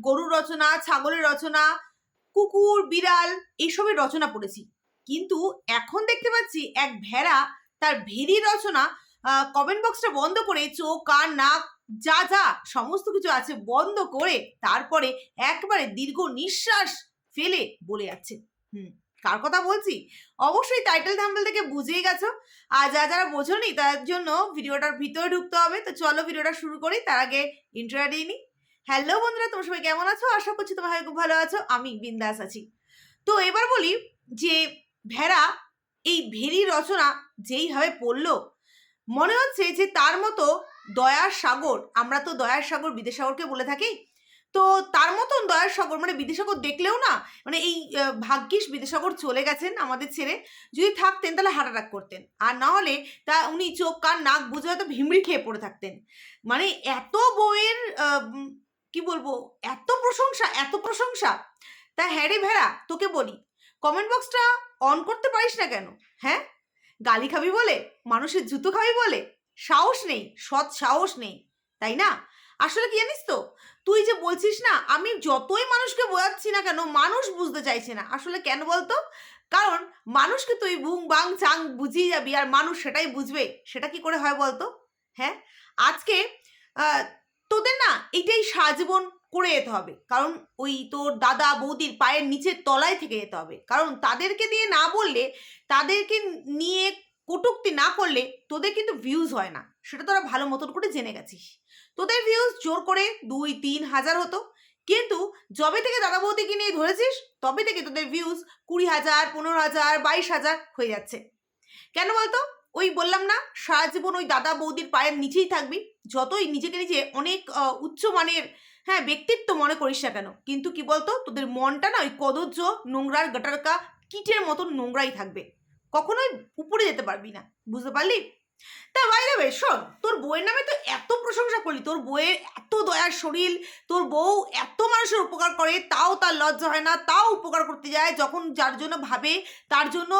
গরুর রচনা, ছাগলের রচনা, কুকুর, বিড়াল এইসবের রচনা পড়েছি। কিন্তু এখন দেখতে পাচ্ছি এক ভেড়া তার ভেরি রচনা কমেন্ট বক্সটা বন্ধ করে চোখ, কান, নাক, যা যা সমস্ত কিছু আছে বন্ধ করে তারপরে একবারে দীর্ঘ নিঃশ্বাস ফেলে বলে যাচ্ছে। হুম, কার কথা বলছি? অবশ্যই টাইটেল থাম্বেল থেকে বুঝেই গেছো। আর যা, যারা বোঝোনি তার জন্য ভিডিওটার ভিতরে ঢুকতে হবে। তো চলো ভিডিওটা শুরু করি। তার আগে ইন্টারভিউ দিয়ে নিই। হ্যালো বন্ধুরা, তোমার সবাই কেমন আছো? আশা করছি তোমরা খুব ভালো আছো। আমি বিন্দাস আছি। তো এবার বলি যে, ভেড়া এই ভেরি রচনা যেইভাবে পড়ল, মনে হচ্ছে যে তার মতো দয়ার সাগর, আমরা তো দয়ার সাগর বিদ্যাসাগরকে বলে থাকি, তো তার মতন দয়ার সাগর মানে বিদ্যাসাগর দেখলেও না মানে এই ভাগ্যিস বিদ্যাসাগর চলে গেছেন আমাদের ছেড়ে যদি থাকতেন তাহলে হার্ট অ্যাটাক করতেন। আর না হলে তা উনি চোখ, কান, নাক বুঝে হয়তো ভিমড়ি খেয়ে পড়ে থাকতেন। মানে এত বইয়ের কি বলব? এত প্রশংসা এত প্রশংসা। তা হ্যাঁ রে ভেড়া, তোকে বলি কমেন্ট বক্সটা অন করতে পারিস না কেন? হ্যাঁ? গালি খাবি বলে? মানুষের জুতো খাবি বলে? সাহস নেই, সৎ সাহস নেই, তাই না? আসলে কি জানিস তো, তুই যে বলছিস না, আমি যতই মানুষকে বোঝাচ্ছি না কেন, মানুষ বুঝতে চাইছে না। আসলে কেন বলতো? কারণ মানুষকে তুই বুং বাং চাং বুঝিয়ে যাবি, আর মানুষ সেটাই বুঝবে। সেটা কি করে হয় বলতো? হ্যাঁ? আজকে তোদের না এইটাই সাজীবন করে যেতে হবে। কারণ ওই তোর দাদা বৌদির পায়ের নিচের তলায় থেকে যেতে হবে। কারণ তাদেরকে দিয়ে না বললে, তাদেরকে নিয়ে কটুক্তি না করলে তোদের কিন্তু ভিউজ হয় না। সেটা তোরা ভালো মতন করে জেনে গেছিস। তোদের ভিউজ জোর করে দুই, তিন হাজার হতো। কিন্তু যবে থেকে দাদা বৌদিকে নিয়ে ধরেছিস, তবে থেকে তোদের ভিউজ কুড়ি হাজার, পনেরো হাজার, বাইশ হাজার হয়ে যাচ্ছে। কেন বলতো? ওই বললাম না, সারা জীবন ওই দাদা বৌদির পায়ের নিচেই থাকবি। যতই নিজেকে নিজে অনেক উচ্চ মানের হ্যাঁ ব্যক্তিত্ব মনে করিস না কেন, কিন্তু কি বলতো, তোদের মনটা না ওই কদর্য নোংরার, গটারকা, কিটের মতন নোংরাই থাকবে। কখনোই উপরে যেতে পারবি না, বুঝতে পারলি? তা বাইরে বেশ শোন, তোর বউয়ের নামে তো এত প্রশংসা করলি, তোর বউয়ের এত দয়ার শরীর, তোর বউ এত মানুষের উপকার করে, তাও তার লজ্জা হয় না, তাও উপকার করতে যায়, যখন যার জন্য ভাবে, তার জন্য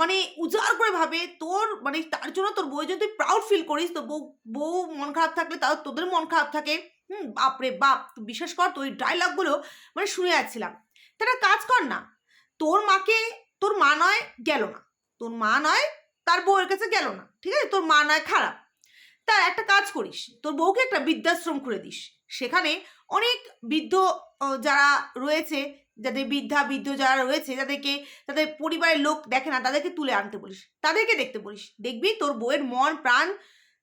মানে উজাড় করে ভাবে, তোর মানে তার জন্য তোর বউ যদি তুই প্রাউড ফিল করিস তো বউ বউ মন খারাপ থাকলে তাও তোদের মন খারাপ থাকে। হুম বাপরে বাপ বিশ্বাস কর তো ওই ডায়লগগুলো মানে শুনে যাচ্ছিলাম। তা একটা কাজ কর না, তোর মাকে, তোর মা নয়, গেল না। তোর মা নয় তার বউয়ের কাছে গেল না, ঠিক আছে? তোর মা নয় খারাপ। তা একটা কাজ করিস, তোর বউকে একটা বৃদ্ধাশ্রম করে দিস। সেখানে অনেক বৃদ্ধ যারা রয়েছে, যাদের বৃদ্ধা, বৃদ্ধ যারা রয়েছে যাদেরকে তাদের পরিবারের লোক দেখে না, তাদেরকে তুলে আনতে বলিস। তাদেরকে দেখতে বলিস। দেখবি তোর বউয়ের মন, প্রাণ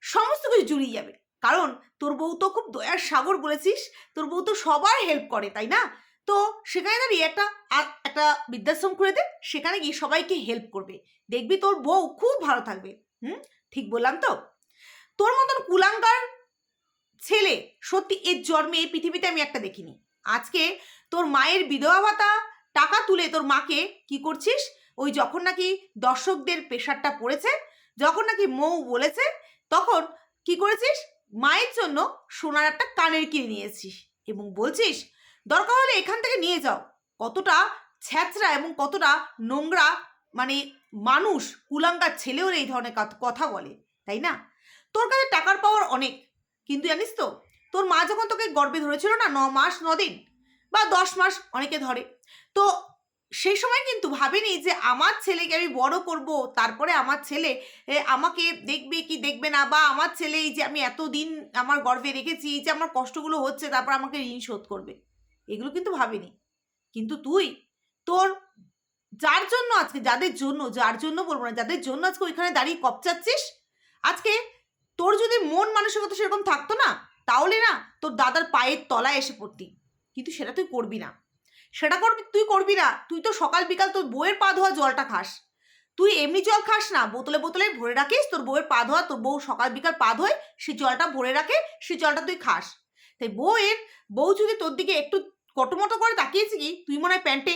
সমস্ত কিছু জুড়িয়ে যাবে। কারণ তোর বউ তো খুব দয়ার সাগর বলেছিস, তোর বউ তো সবার হেল্প করে, তাই না? তো সেখানে দাঁড়িয়ে একটা একটা বৃদ্ধাশ্রম করে দে, সেখানে গিয়ে সবাইকে হেল্প করবে। দেখবি তোর বউ খুব ভালো থাকবে। হুম? ঠিক বললাম তো? তোর মতন কুলাঙ্গার ছেলে সত্যি এর জন্মে এই পৃথিবীতে আমি একটা দেখিনি। আজকে তোর মায়ের বিধবা ভাতা, টাকা তুলে তোর মাকে কি করছিস? ওই যখন নাকি দর্শকদের প্রেশারটা পড়েছে, যখন নাকি মৌ বলেছে, তখন কি করেছিস? মায়ের জন্য সোনার একটা কানের কিনে নিয়েছিস এবং বলছিস দরকার হলে এখান থেকে নিয়ে যাও। কতটা ছ্যাঁচড়া এবং কতটা নোংরা মানে মানুষ, কুলাঙ্গার ছেলেও এই ধরনের কথা বলে, তাই না? তোর কাছে টাকার পাওয়ার অনেক, কিন্তু জানিস তো, তোর মা যখন তোকে গর্বে ধরেছিল না, ন মাস, ন দিন বা দশ মাস অনেকে ধরে, তো সেই সময় কিন্তু ভাবিনি যে আমার ছেলেকে আমি বড় করব, তারপরে আমার ছেলে আমাকে দেখবে কি দেখবে না, বা আমার ছেলে এই যে আমি এতদিন আমার গর্বে রেখেছি এই যে আমার কষ্টগুলো হচ্ছে, তারপর আমাকে ঋণ শোধ করবে। এগুলো কিন্তু ভাবিনি। কিন্তু তুই, তোর যার জন্য আজকে, যাদের জন্য, যার জন্য বলব না, যাদের জন্য আজকে ওইখানে দাঁড়িয়ে কপচাচ্ছিস, আজকে তোর যদি মন মানসিকতা সেরকম থাকতো না, তাহলে না তোর দাদার পায়ের তলায় এসে পড়তি। কিন্তু সেটা তুই করবি না। সেটা করবি, তুই করবি না। তুই তো সকাল বিকাল তোর বউয়ের পা ধোয়া জলটা খাস। তুই এমনি জল খাস না, বোতলে বোতলে ভরে রাখিস, তোর বউয়ের পা ধোয়া, তোর বউ সকাল বিকাল পা ধোয় সেই জলটা ভরে রাখে সেই জলটা তুই খাস। তাই বউয়ের, বউ যদি তোর দিকে একটু কটমটো করে তাকিয়েছি কি? তুই মনে হয় প্যান্টে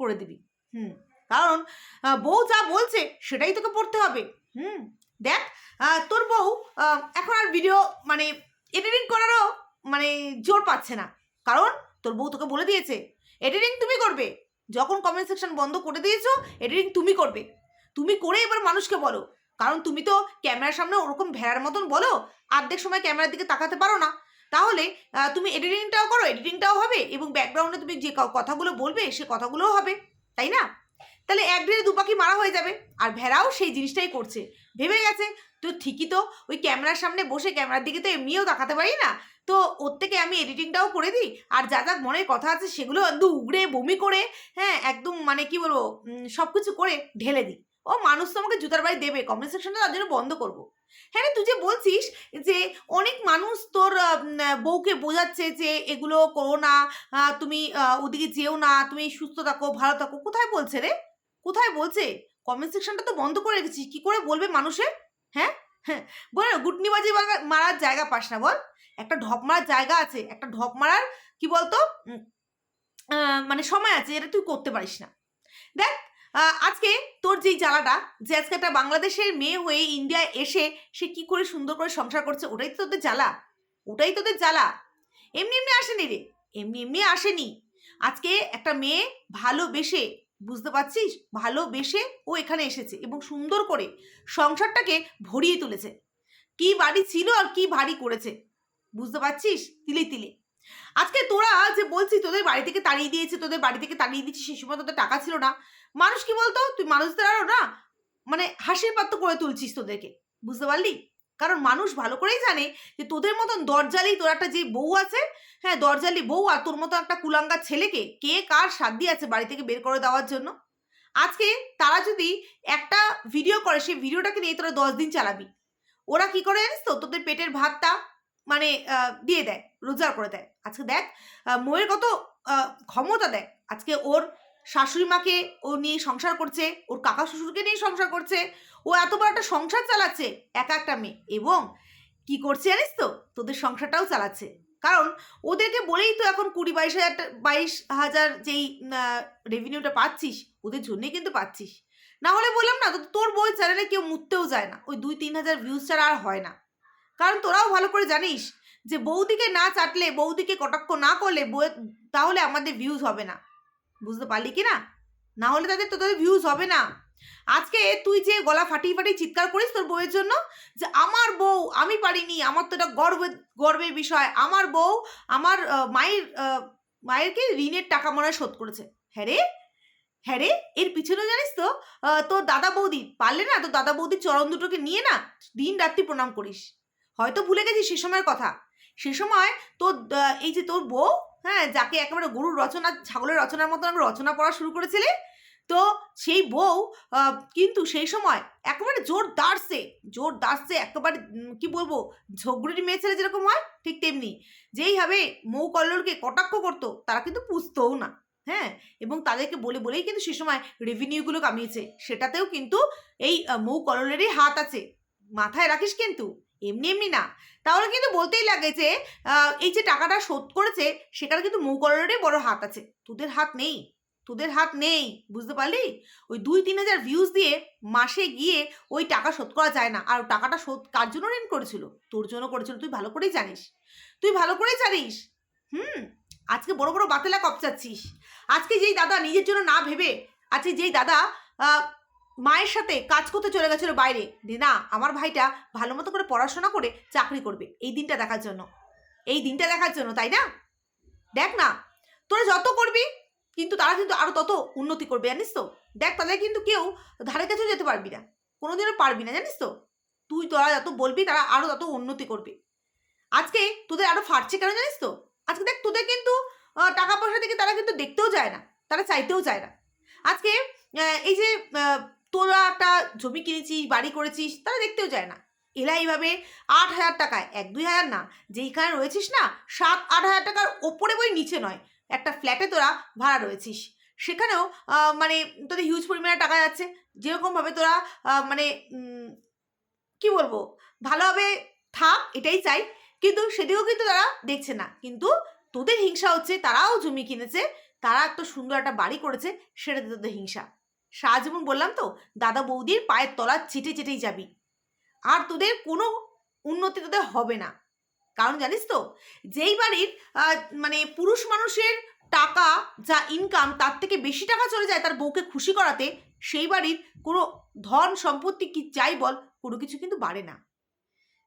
করে দিবি। হুম, কারণ বউ যা বলছে সেটাই তোকে পড়তে হবে। হুম, দেখ তোর বউ এখন আর ভিডিও মানে এডিটিং করারও মানে জোর পাচ্ছে না। কারণ, তোর বউ তোকে বলে দিয়েছে এডিটিং তুমি করবে। যখন কমেন্ট সেকশন বন্ধ করে দিয়েছ এডিটিং তুমি করবে। তুমি করে এবার মানুষকে বলো। কারণ তুমি তো ক্যামেরার সামনে ওরকম ভেড়ার মতন বলো অর্ধেক সময় ক্যামেরার দিকে তাকাতে পারো না। তাহলে তুমি এডিটিংটাও করো এডিটিংটাও হবে এবং ব্যাকগ্রাউন্ডে তুমি যে কথাগুলো বলবে, সে কথাগুলোও হবে, তাই না? তাহলে এক ডেড়ে দুপাকি মারা হয়ে যাবে আর ভেড়াও সেই জিনিসটাই করছে। ভেবে গেছে, তো ঠিকই তো, ওই ক্যামেরার সামনে বসে ক্যামেরার দিকে তো এমনিও তাকাতে পারি না। তো ওর থেকে আমি এডিটিংটাও করে দিই, আর যা যা মনের কথা আছে সেগুলো একদম উগড়ে, বমি করে হ্যাঁ একদম মানে কি বলব সব কিছু করে ঢেলে দিই। ও মানুষ তো আমাকে জুতার বাড়ি দেবে কমেন্ট সেকশনটা তার জন্য বন্ধ করব। হ্যাঁ তুই যে বলছিস যে অনেক মানুষ তোর বউকে বোঝাচ্ছে যে এগুলো করো না তুমি ওদিকে যেও না তুমি সুস্থ থাকো ভালো থাকো। কোথায় বলছে রে? কোথায় বলছে? কমেন্ট সেকশনটা তো বন্ধ করে রেখেছিস কি করে বলবে মানুষে হ্যাঁ? হ্যাঁ বল না, গুটনি বাজি মারা- মারার জায়গা পাস না বল। একটা ঢপ মারার জায়গা আছে। একটা ঢপ মারার কি বলতো? মানে সময় আছে যেটা তুই করতে পারিস না। দেখ আজকে তোর যেই জ্বালাটা, যে আজকে একটা বাংলাদেশের মেয়ে হয়ে ইন্ডিয়ায় এসে সে কি করে সুন্দর করে সংসার করছে, ওটাই তো তোদের জ্বালা। ওটাই তোদের জ্বালা। এমনি এমনি আসেনি রে। এমনি এমনি আসেনি। আজকে একটা মেয়ে ভালোবেসে, বুঝতে পারছিস? ভালোবেসে ও এখানে এসেছে এবং সুন্দর করে সংসারটাকে ভরিয়ে তুলেছে। কি বাড়ি ছিল আর কি ভারী করেছে, বুঝতে পারছিস? তিলে তিলে। আজকে তোরা যে বলছিস তোদের বাড়ি থেকে তাড়িয়ে দিয়েছে, তোদের বাড়ি থেকে তাড়িয়ে দিচ্ছিস সেই সময় তোদের টাকা ছিল না। মানুষ কি বলতো? তুই মানুষদের আরও না মানে হাসির পাত্র করে তুলছিস তোদেরকে, বুঝতে পারলি? কারণ মানুষ ভালো করেই জানে যে তোদের মতন দরজালি, তোর একটা যে বউ আছে হ্যাঁ দরজালি বউ আর তোর মতো একটা কুলাঙ্গার ছেলেকে কে কার সাধ্যি আছে বাড়ি থেকে বের করে দেওয়ার জন্য? আজকে তারা যদি একটা ভিডিও করে, সেই ভিডিওটাকে নিয়ে তোরা দশ দিন চালাবি। ওরা কি করে জানিস তো? তোদের পেটের ভাতটা মানে দিয়ে দেয়, রোজগার করে দেয়। আজকে দেখ ময়ের কত ক্ষমতা দেয়। আজকে ওর শাশুড়ি মাকে ও নিয়ে সংসার করছে, ওর কাকা শ্বশুরকে নিয়ে সংসার করছে, ও এত বড় একটা সংসার চালাচ্ছে, একা একটা মেয়ে। এবং কি করছে জানিস তো? তোদের সংসারটাও চালাচ্ছে। কারণ ওদেরকে বলেই তো এখন কুড়ি বাইশ হাজার বাইশ হাজার যেই রেভিনিউটা পাচ্ছিস, ওদের জন্যই কিন্তু পাচ্ছিস। না হলে বললাম না তো তোর বই চ্যানেলে কেউ মুততেও যায় না। ওই দুই তিন হাজার ভিউজ ছাড়া আর হয় না। কারণ তোরাও ভালো করে জানিস যে বৌদিকে না চাটলে, বৌদিকে কটাক্ষ না করলে বউয়ের তাহলে আমাদের ভিউজ হবে না। বুঝতে পারলি কি না? না হলে তাদের তো তাদের ভিউজ হবে না। আজকে তুই যে গলা ফাটিয়ে ফাটিয়ে চিৎকার করিস তোর বউয়ের জন্য যে আমার বউ আমি পারিনি আমার তো এটা গর্বের গর্বের বিষয়। আমার বউ আমার মায়ের আহ, মায়ের কি ঋণের টাকা মনে শোধ করেছে। হ্যাঁ রে? হ্যাঁ রে? এর পিছনে জানিস তো তোর দাদা বৌদি পারলে না তোর দাদা বৌদির চরণ দুটোকে নিয়ে না দিন রাত্রি প্রণাম করিস। হয়তো ভুলে গেছিস সে সময়ের কথা। সে সময় তোর এই যে তোর বউ হ্যাঁ যাকে একেবারে গরুর রচনা, ছাগলের রচনার মতন আমি রচনা পড়া শুরু করেছিলে। তো সেই বউ কিন্তু সেই সময় একেবারে জোর দাঁড়ছে জোর দাঁড়ছে একেবারে কি বলব, ঝগড়ির মেয়ে ছেলে যেরকম হয়, ঠিক তেমনি। যেইভাবে মৌ কল্লোলকে কটাক্ষ করতো, তারা কিন্তু পুষতও না হ্যাঁ? এবং তাদেরকে বলে বলেই কিন্তু সে সময় রেভিনিউগুলো কামিয়েছে। সেটাতেও কিন্তু এই মৌ কল্লোলেরই হাত আছে। মাথায় রাখিস কিন্তু এমনি এমনি না। তাহলে কিন্তু বলতেই লাগে যে এই যে টাকাটা শোধ করেছে সেখানে কিন্তু মৌ কল্লোলেরই বড় হাত আছে। তোদের হাত নেই, তোদের হাত নেই, বুঝতে পারলি? ওই দুই তিন হাজার ভিউজ দিয়ে মাসে গিয়ে ওই টাকা শোধ করা যায় না। আর টাকাটা শোধ কার জন্য ঋণ করেছিল? তোর জন্য করেছিল, তুই ভালো করেই জানিস। তুই ভালো করেই জানিস। হুম? আজকে বড় বড় বাতেলা কপচাচ্ছিস। আজকে যেই দাদা নিজের জন্য না ভেবে, আজকে যেই দাদা মায়ের সাথে কাজ করতে চলে গেছিল বাইরে। যে না আমার ভাইটা ভালো মতো করে পড়াশোনা করে চাকরি করবে এই দিনটা দেখার জন্য। এই দিনটা দেখার জন্য, তাই না? দেখ না, তোরা যত করবি, কিন্তু তারা কিন্তু আরও তত উন্নতি করবে, জানিস তো? দেখ, তাদের কিন্তু কেউ ধারে কাছেও যেতে পারবি না। কোনোদিনও পারবি না, জানিস তো? তুই, তোরা যত বলবি, তারা আরও তত উন্নতি করবে। আজকে তোদের আরও ফাটছে কেন, জানিস তো? আজকে দেখ, তোদের কিন্তু টাকা পয়সা দিকে তারা কিন্তু দেখতেও যায় না, তারা চাইতেও যায় না। আজকে এই যে তোরা একটা জমি কিনেছিস, বাড়ি করেছিস, তারা দেখতেও যায় না। এরা এইভাবে আট হাজার টাকায়, এক দুই হাজার না, যেইখানে রয়েছিস না, সাত আট হাজার টাকার ওপরে বই নিচে নয়, একটা ফ্ল্যাটে তোরা ভাড়া রয়েছিস। সেখানেও মানে তোদের হিউজ পরিমাণে টাকা যাচ্ছে। যেরকমভাবে তোরা মানে কি বলব, ভালোভাবে থাক, এটাই চাই। কিন্তু সেদিকেও কিন্তু তারা দেখছে না। কিন্তু তোদের হিংসা হচ্ছে, তারাও জমি কিনেছে, তারা একটা সুন্দর একটা বাড়ি করেছে, সেটাতে তোদের হিংসা। সারা যেমন বললাম তো, দাদা বৌদির পায়ের তলা চেটে চেটেই যাবি। আর তোদের কোনো উন্নতি তোদের হবে না। কারণ জানিস তো, যেই বাড়ির মানে পুরুষ মানুষের টাকা যা ইনকাম তার থেকে বেশি টাকা চলে যায় তার বউকে খুশি করাতে, সেই বাড়ির কোনো ধন সম্পত্তি কি চাই বল, কোনো কিছু কিন্তু বাড়ে না।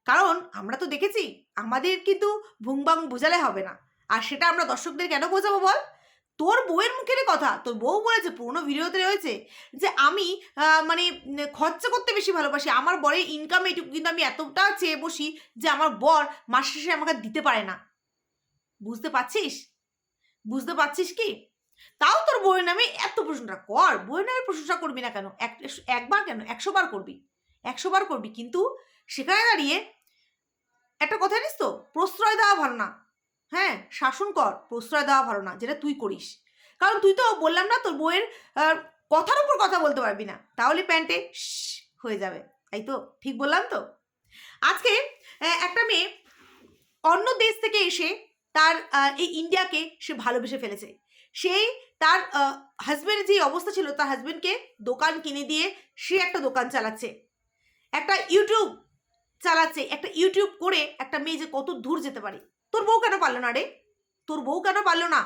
কারণ আমরা তো দেখেছি, আমাদের কিন্তু ভুংবাং বোঝালে হবে না। আর সেটা আমরা দর্শকদের কেন বোঝাবো বল? তোর বউয়ের মুখের কথা। তোর বউ বলেছে, পুরোনো ভিডিওতে রয়েছে যে আমি মানে খরচা করতে বেশি ভালোবাসি। আমার বরের ইনকাম এইটুকু কিন্তু আমি এতটা চেয়ে বসি যে আমার বর মাস শেষে আমাকে দিতে পারে না। বুঝতে পারছিস? বুঝতে পারছিস কি? তাও তোর বউয়ের নামে এত প্রশংসা কর। বউয়ের নামে প্রশংসা করবি না কেন? এক- একবার কেন? একশো বার করবি। একশো বার করবি। কিন্তু সেখানে দাঁড়িয়ে একটা কথা জানিস তো? প্রশ্রয় দেওয়া ভালো না। হ্যাঁ শাসন কর প্রশ্রয় দেওয়া ভালো না যেটা তুই করিস। কারণ তুই তো বললাম না তোর বউয়ের আহ, কথার উপর কথা বলতে পারবি না। তাহলে প্যান্টে হয়ে যাবে তাই তো? ঠিক বললাম তো? আজকে একটা মেয়ে অন্য দেশ থেকে এসে তার এই ইন্ডিয়াকে সে ভালোবেসে ফেলেছে। সেই তার হাজব্যান্ডের যে অবস্থা ছিল তার হাজব্যান্ডকে দোকান কিনে দিয়ে সে একটা দোকান চালাচ্ছে। একটা ইউটিউব চালাচ্ছে একটা ইউটিউব করে একটা মেয়ে যে কত দূর যেতে পারে। তোর বউ কেন পারল না রে? তোর বউ কেন পারল না?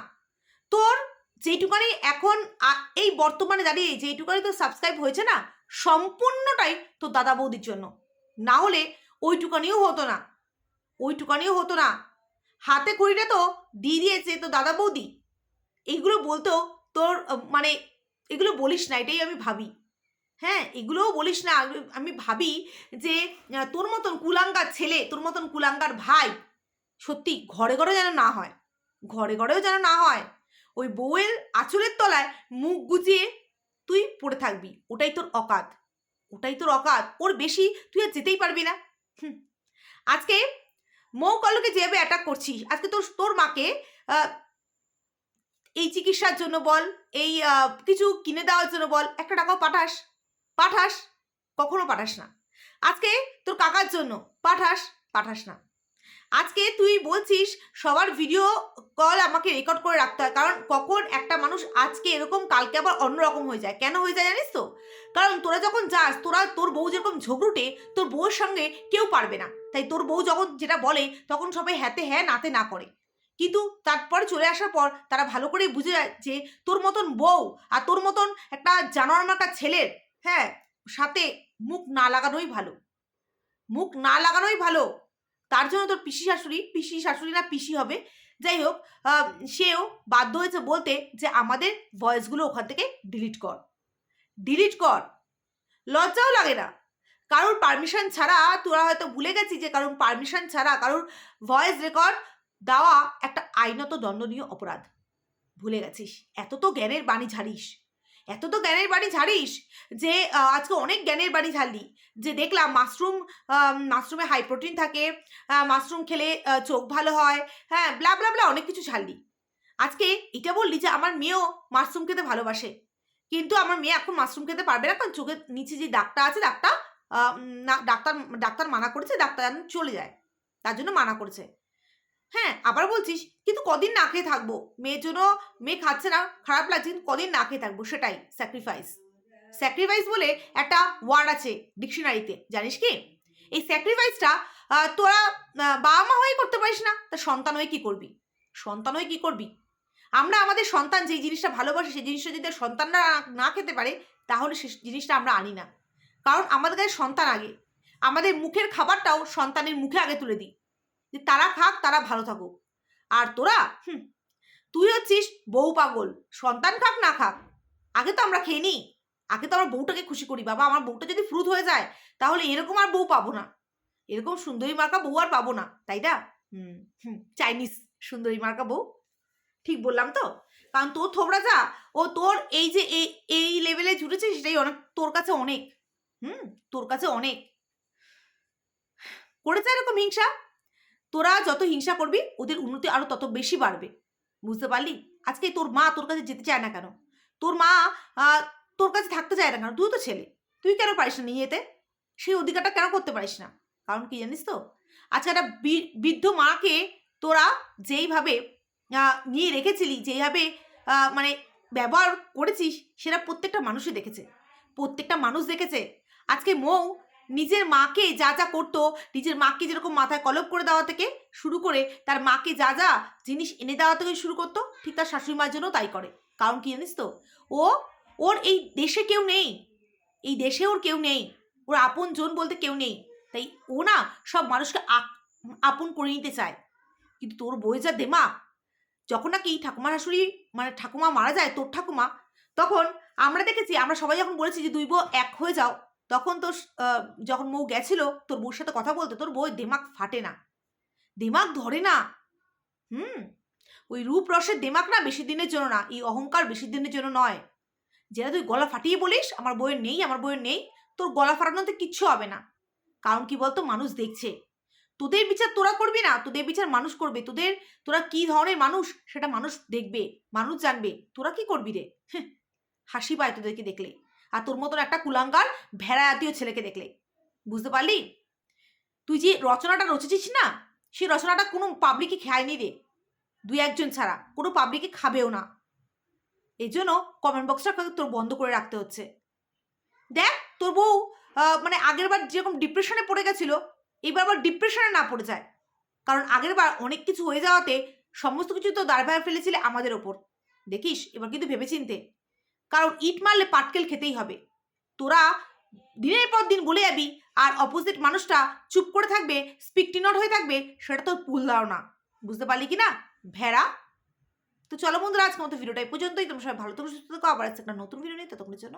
তোর যেইটুকানি এখন এই বর্তমানে দাঁড়িয়ে যেইটুকানি তোর সাবস্ক্রাইব হয়েছে না, সম্পূর্ণটাই তোর দাদা বৌদির জন্য। না হলে ওইটুকানিও হতো না। ওইটুকানিও হতো না। হাতে খড়িটা তো দিয়ে দিয়েছে তো দাদা বৌদি। এইগুলো বলতেও তোর মানে এগুলো বলিস না, এটাই আমি ভাবি। হ্যাঁ এগুলোও বলিস না, আমি ভাবি যে তোর মতন কুলাঙ্গার ছেলে, তোর মতন কুলাঙ্গার ভাই সত্যি ঘরে ঘরে যেন না হয়, ঘরে ঘরেও যেন না হয়, ওই বউয়ের আঁচলের তলায় মুখ গুজিয়ে তুই পড়ে থাকবি, ওটাই তোর অকাত, ওটাই তোর অকাত, ওর বেশি তুই আর যেতেই পারবি না। আজকে মৌ কলকে যেভাবে অ্যাটাক করছিস, আজকে তোর তোর মাকে এই চিকিৎসার জন্য বল, এই কিছু কিনে দেওয়ার জন্য বল, একটা টাকাও পাঠাস পাঠাস, কখনো পাঠাস না আজকে তোর কাকার জন্য পাঠাস পাঠাস না আজকে তুই বলছিস সবার ভিডিও কল আমাকে রেকর্ড করে রাখতে হয়। কারণ কখন একটা মানুষ আজকে এরকম, কালকে আবার অন্যরকম হয়ে যায়। কেন হয়ে যায় জানিস তো? কারণ তোরা যখন যাস, তোরা তোর বউ যেরকম ঝগড়ুটে, তোর বউয়ের সঙ্গে কেউ পারবে না। তাই তোর বউ যখন যেটা বলে, তখন সবাই হ্যাতে হ্যাঁ নাতে না করে। কিন্তু তারপরে চলে আসার পর তারা ভালো করে বুঝে যায় যে, তোর মতন বউ আর তোর মতন একটা জানোয়ার মার্কা ছেলের হ্যাঁ সাথে মুখ না লাগানোই ভালো। মুখ না লাগানোই ভালো। তার জন্য তোর পিসি শাশুড়ি পিসি শাশুড়ি না পিসি হবে। যাই হোক সেও বাধ্য হয়েছে বলতে যে আমাদের ভয়েসগুলো ওখান থেকে ডিলিট কর। ডিলিট কর। লজ্জাও লাগে না। কারোর পারমিশন ছাড়া তোরা হয়তো ভুলে গেছিস যে কারোর পারমিশন ছাড়া কারোর ভয়েস রেকর্ড দেওয়া একটা আইনত দণ্ডনীয় অপরাধ। ভুলে গেছিস। এত তো জ্ঞানের বাণী ঝাড়িস। এত তো জ্ঞানের বাড়ি ঝাড়িস যে আজকে অনেক জ্ঞানের বাড়ি ঝাড়লি। যে দেখলাম মাশরুম মাশরুমে হাই প্রোটিন থাকে মাশরুম খেলে চোখ ভালো হয় হ্যাঁ ব্লা ব্লা ব্লা অনেক কিছু ছাড়লি আজকে এটা বললি যে আমার মেয়েও মাশরুম খেতে ভালোবাসে। কিন্তু আমার মেয়ে এখন মাশরুম খেতে পারবে না, কারণ চোখের নিচে যে দাগটা আছে, দাগটা না, ডাক্তার ডাক্তার মানা করেছে, ডাক্তার চলে যায়। তার জন্য মানা করেছে। হ্যাঁ আবার বলছিস, কিন্তু কদিন না খেয়ে থাকব? মেয়ের জন্য মেয়ে খাচ্ছে না, খারাপ লাগছে, কিন্তু কদিন না খেয়ে থাকব? সেটাই স্যাক্রিফাইস স্যাক্রিফাইস বলে একটা ওয়ার্ড আছে ডিকশনারিতে জানিস কি? এই স্যাক্রিফাইসটা তোরা বাবা মা হয়ে করতে পারিস না, তা সন্তান হয়ে কি করবি? সন্তান হয়ে কি করবি? আমরা আমাদের সন্তান যেই জিনিসটা ভালোবাসে, সেই জিনিসটা যদি সন্তানরা না- না খেতে পারে, তাহলে সে জিনিসটা আমরা আনি না। কারণ আমাদের কাছে সন্তান আগে। আমাদের মুখের খাবারটাও সন্তানের মুখে আগে তুলে দিই। যে তারা খাক তারা ভালো থাকুক। আর তোরা? হুম। তুই হচ্ছিস বউ পাগল। সন্তান খাক না খাক আগে তো আমরা খেয়ে নিই। আগে তো আমার বউটাকে খুশি করি। বাবা আমার বউটা যদি ফ্রুত হয়ে যায় তাহলে এরকম আর বউ পাবো না। এরকম সুন্দরী মার্কা বউ আর পাবো না তাই না? হুম হুম চাইনিজ সুন্দরী মার্কা বউ। ঠিক বললাম তো? কারণ তোর থোবড়া যা ও তোর এই যে এই এই লেভেলে জুটেছে সেটাই অনেক তোর কাছে অনেক। হুম তোর কাছে অনেক। করেছে এরকম হিংসা? তোরা যত হিংসা করবি, ওদের উন্নতি আরও তত বেশি বাড়বে। বুঝতে পারলি? আজকে তোর মা তোর কাছে যেতে চায় না কেন? তোর মা তোর কাছে থাকতে চায় না কেন? তুই তো ছেলে। তুই কেন পারিস না নিয়ে যেতে সেই অধিকারটা কেন করতে পারিস না? কারণ কি জানিস তো? আচ্ছা একটা বৃদ্ধ মাকে তোরা যেইভাবে নিয়ে রেখেছিলি, যেইভাবে মানে ব্যবহার করেছিস, সেটা প্রত্যেকটা মানুষই দেখেছে। প্রত্যেকটা মানুষ দেখেছে। আজকে মৌ নিজের মাকে যা যা করতো, নিজের মাকে যেরকম মাথায় কলপ করে দেওয়া থেকে শুরু করে তার মাকে যা যা জিনিস এনে দেওয়া থেকে শুরু করতো, ঠিক তার শাশুড়ি মার জন্য তাই করে। কারণ কি জানিস তো? ও, ওর এই দেশে কেউ নেই। এই দেশে ওর কেউ নেই। ওর আপন জন বলতে কেউ নেই। তাই ও না সব মানুষকে আপ- আপন করে নিতে চায়। কিন্তু তোর বই যা দেমাক। যখন নাকি ঠাকুমা শাশুড়ি মানে ঠাকুমা মারা যায়, তোর ঠাকুমা, তখন আমরা দেখেছি, আমরা সবাই যখন বলেছি যে দুই বউ এক হয়ে যাও তখন তোর যখন মৌ গেছিল, তোর বউর সাথে কথা বলতে, তোর বই দেমাক ফাটে না। দেমাক ধরে না। হুম? ওই রূপ রসের দেমাক না বেশি দিনের জন্য না, এই অহংকার বেশি দিনের জন্য নয়। যেটা তুই গলা ফাটিয়ে বলিস, আমার বইয়ের নেই, আমার বইয়ের নেই, তোর গলা ফাটানোতে কিচ্ছু হবে না। কারণ কি বলতো? মানুষ দেখছে। তোদের বিচার তোরা করবি না, তোদের বিচার মানুষ করবে। তোদের, তোরা কি ধরনের মানুষ, সেটা মানুষ দেখবে, মানুষ জানবে। তোরা কি করবি রে? হাসি পায় তোদেরকে দেখলে। আর তোর মতন একটা কুলাঙ্গার ভেড়া জাতীয় ছেলেকে দেখলে। বুঝতে পারলি? তুই যে রচনাটা রচেছিস না, সেই রচনাটা কোনো পাবলিকে খায়নি রে। দুই একজন ছাড়া, কোনো পাবলিকে খাবেও না। এই জন্য কমেন্ট বক্সটা তোর বন্ধ করে রাখতে হচ্ছে। দেখ, তোর বউ মানে আগের বার যেরকম ডিপ্রেশনে পড়ে গেছিল, এবার আবার ডিপ্রেশনে না পড়ে যায়। কারণ আগের বার অনেক কিছু হয়ে যাওয়াতে সমস্ত কিছু তো দাঁড় ফেলেছিলে আমাদের ওপর। দেখিস, এবার কিন্তু ভেবেচিন্তে। কারণ ইট মারলে পাটকেল খেতেই হবে। তোরা দিনের পর দিন বলে যাবি আর অপোজিট মানুষটা চুপ করে থাকবে স্পিকটিনট হয়ে থাকবে, সেটা তোর ভুল না বুঝতে পারলি কি না ভেড়া? তো চলো বন্ধুরা, আজকের মতো ভিডিওটা এই পর্যন্তই। তোমরা সবাই ভালো থাকো, সুস্থ থাকো। আবার একটা নতুন ভিডিও নিয়ে ততক্ষণের জন্য